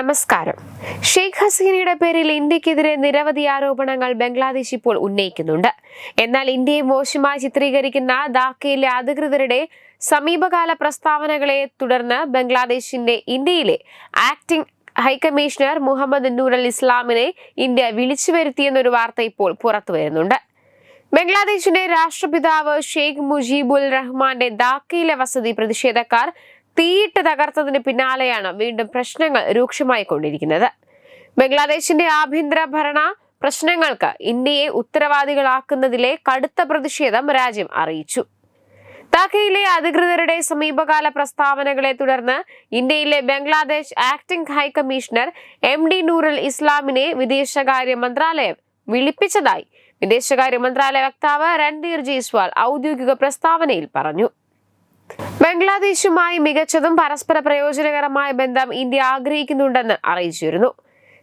നമസ്കാരം. ഷെയ്ഖ് ഹസീനയുടെ പേരിൽ ഇന്ത്യക്കെതിരെ നിരവധി ആരോപണങ്ങൾ ബംഗ്ലാദേശ് ഇപ്പോൾ ഉന്നയിക്കുന്നുണ്ട്. എന്നാൽ ഇന്ത്യയെ മോശമായി ചിത്രീകരിക്കുന്ന ധാക്കയിലെ അധികൃതരുടെ സമീപകാല പ്രസ്താവനകളെ തുടർന്ന് ബംഗ്ലാദേശിന്റെ ഇന്ത്യയിലെ acting high commissioner Muhammad Noor Al ഇസ്ലാമിനെ ഇന്ത്യ വിളിച്ചു വരുത്തിയെന്നൊരു വാർത്ത ഇപ്പോൾ പുറത്തു വരുന്നുണ്ട്. ബംഗ്ലാദേശിന്റെ രാഷ്ട്രപിതാവ് ഷെയ്ഖ് മുജീബുൽ റഹ്മാന്റെ ധാക്കയിലെ വസതി പ്രതിഷേധക്കാർ തീയിട്ട് തകർത്തതിന് പിന്നാലെയാണ് വീണ്ടും പ്രശ്നങ്ങൾ രൂക്ഷമായി കൊണ്ടിരിക്കുന്നത് ബംഗ്ലാദേശിന്റെ ആഭ്യന്തര ഭരണ പ്രശ്നങ്ങൾക്ക് ഇന്ത്യയെ ഉത്തരവാദികളാക്കുന്നതിലെ കടുത്ത പ്രതിഷേധം രാജ്യം അറിയിച്ചു. ധാക്കയിലെ അധികൃതരുടെ സമീപകാല പ്രസ്താവനകളെ തുടർന്ന് ഇന്ത്യയിലെ Bangladesh acting high commissioner M D Nurul ഇസ്ലാമിനെ വിദേശകാര്യ മന്ത്രാലയം വിളിപ്പിച്ചതായി വിദേശകാര്യ മന്ത്രാലയ വക്താവ് രൺധീർ ജയ്സ്വാൾ ഔദ്യോഗിക പ്രസ്താവനയിൽ പറഞ്ഞു. ബംഗ്ലാദേശുമായി മികച്ചതും പരസ്പര പ്രയോജനകരമായ ബന്ധം ഇന്ത്യ ആഗ്രഹിക്കുന്നുണ്ടെന്ന് അറിയിച്ചിരുന്നു.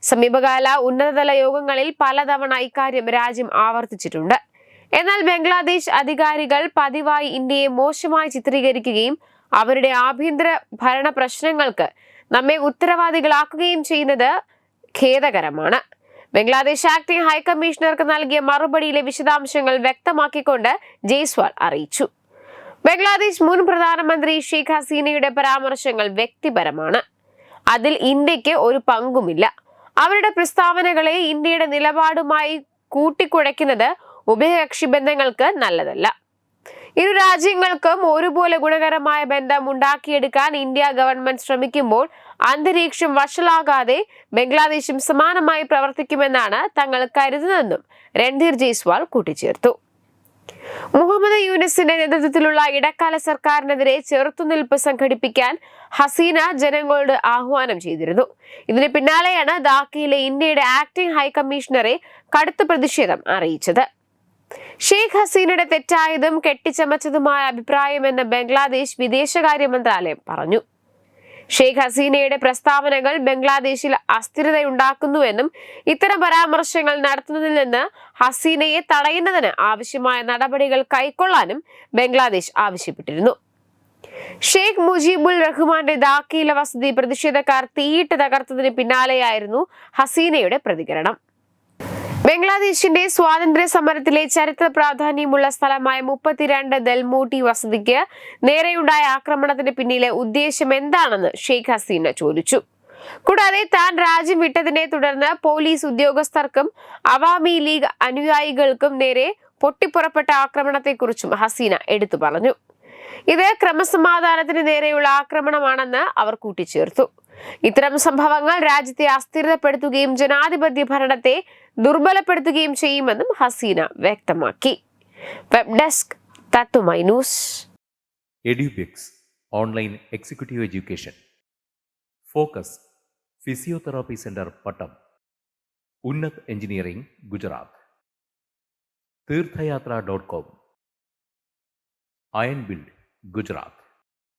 സമീപകാല ഉന്നതതല യോഗങ്ങളിൽ പലതവണ ഇക്കാര്യം രാജ്യം ആവർത്തിച്ചിട്ടുണ്ട്. എന്നാൽ ബംഗ്ലാദേശ് അധികാരികൾ പതിവായി ഇന്ത്യയെ മോശമായി ചിത്രീകരിക്കുകയും അവരുടെ ആഭ്യന്തര ഭരണ പ്രശ്നങ്ങൾക്ക് നമ്മെ ഉത്തരവാദികളാക്കുകയും ചെയ്യുന്നത് ഖേദകരമാണ്. ബംഗ്ലാദേശ് ആക്ടിംഗ് ഹൈക്കമ്മീഷണർക്ക് നൽകിയ മറുപടിയിലെ വിശദാംശങ്ങൾ വ്യക്തമാക്കിക്കൊണ്ട് ജയ്സ്വാൾ അറിയിച്ചു. ബംഗ്ലാദേശ് മുൻ പ്രധാനമന്ത്രി ഷെയ്ഖ് ഹസീനയുടെ പരാമർശങ്ങൾ വ്യക്തിപരമാണ്. അതിൽ ഇന്ത്യയ്ക്ക് ഒരു പങ്കുമില്ല. അവരുടെ പ്രസ്താവനകളെ ഇന്ത്യയുടെ നിലപാടുമായി കൂട്ടിക്കുഴയ്ക്കുന്നത് ഉഭയകക്ഷി ബന്ധങ്ങൾക്ക് നല്ലതല്ല. ഇരു രാജ്യങ്ങൾക്കും ഒരുപോലെ ഗുണകരമായ ബന്ധം ഉണ്ടാക്കിയെടുക്കാൻ ഇന്ത്യ ഗവൺമെന്റ് ശ്രമിക്കുമ്പോൾ അന്തരീക്ഷം വഷളാകാതെ ബംഗ്ലാദേശും സമാനമായി പ്രവർത്തിക്കുമെന്നാണ് തങ്ങൾ കരുതുന്നതെന്നും രൺധീർ ജയ്സ്വാൾ കൂട്ടിച്ചേർത്തു. മുഹമ്മദ് യൂനിസിന്റെ നേതൃത്വത്തിലുള്ള ഇടക്കാല സർക്കാരിനെതിരെ ചെറുത്തുനിൽപ്പ് സംഘടിപ്പിക്കാൻ ഹസീന ജനങ്ങളോട് ആഹ്വാനം ചെയ്തിരുന്നു. ഇതിന് പിന്നാലെയാണ് ധാക്കയിലെ ഇന്ത്യയുടെ ആക്ടിംഗ് ഹൈക്കമ്മീഷണറെ കടുത്ത പ്രതിഷേധം അറിയിച്ചത്. ഷെയ്ഖ് ഹസീനയുടെ തെറ്റായതും കെട്ടിച്ചമച്ചതുമായ അഭിപ്രായമെന്ന് ബംഗ്ലാദേശ് വിദേശകാര്യ മന്ത്രാലയം പറഞ്ഞു. ഷെയ്ഖ് ഹസീനയുടെ പ്രസ്താവനകൾ ബംഗ്ലാദേശിൽ അസ്ഥിരതയുണ്ടാക്കുന്നുവെന്നും ഇത്തരം പരാമർശങ്ങൾ നടത്തുന്നതിൽ നിന്ന് ഹസീനയെ തടയുന്നതിന് ആവശ്യമായ നടപടികൾ കൈക്കൊള്ളാനും ബംഗ്ലാദേശ് ആവശ്യപ്പെട്ടിരുന്നു. ഷെയ്ഖ് മുജീബുൽ റഹ്മാന്റെ ദാക്കീല വസതി പ്രതിഷേധക്കാർ തീയിട്ട് തകർത്തതിന് പിന്നാലെയായിരുന്നു ഹസീനയുടെ പ്രതികരണം. ബംഗ്ലാദേശിന്റെ സ്വാതന്ത്ര്യ സമരത്തിലെ ചരിത്ര പ്രാധാന്യമുള്ള സ്ഥലമായ മുപ്പത്തിരണ്ട് ദൽമൂട്ടി വസതിക്ക് നേരെയുണ്ടായ ആക്രമണത്തിന് പിന്നിലെ ഉദ്ദേശം എന്താണെന്ന് ഷെയ്ഖ് ഹസീന ചോദിച്ചു. കൂടാതെ താൻ രാജ്യം വിട്ടതിനെ തുടർന്ന് പോലീസ് ഉദ്യോഗസ്ഥർക്കും അവാമി ലീഗ് അനുയായികൾക്കും നേരെ പൊട്ടിപ്പുറപ്പെട്ട ആക്രമണത്തെക്കുറിച്ചും ഹസീന എടുത്തു പറഞ്ഞു. ഇത് ക്രമസമാധാനത്തിന് നേരെയുള്ള ആക്രമണമാണെന്ന് അവർ കൂട്ടിച്ചേർത്തു. ഇത്തരം സംഭവങ്ങൾ രാജ്യത്തെ അസ്ഥിരതപ്പെടുത്തുകയും ജനാധിപത്യ ഭരണത്തെ ദുർബലപ്പെടുത്തുകയും ചെയ്യുമെന്നും ഹസീന വ്യക്തമാക്കി. വെബ് ഡെസ്ക് തത്തുമൈ news. Online executive education. Focus physiotherapy centre Pattom. Unnat engineering Gujarat. Tirthayatra dot com. Iron build Gujarat.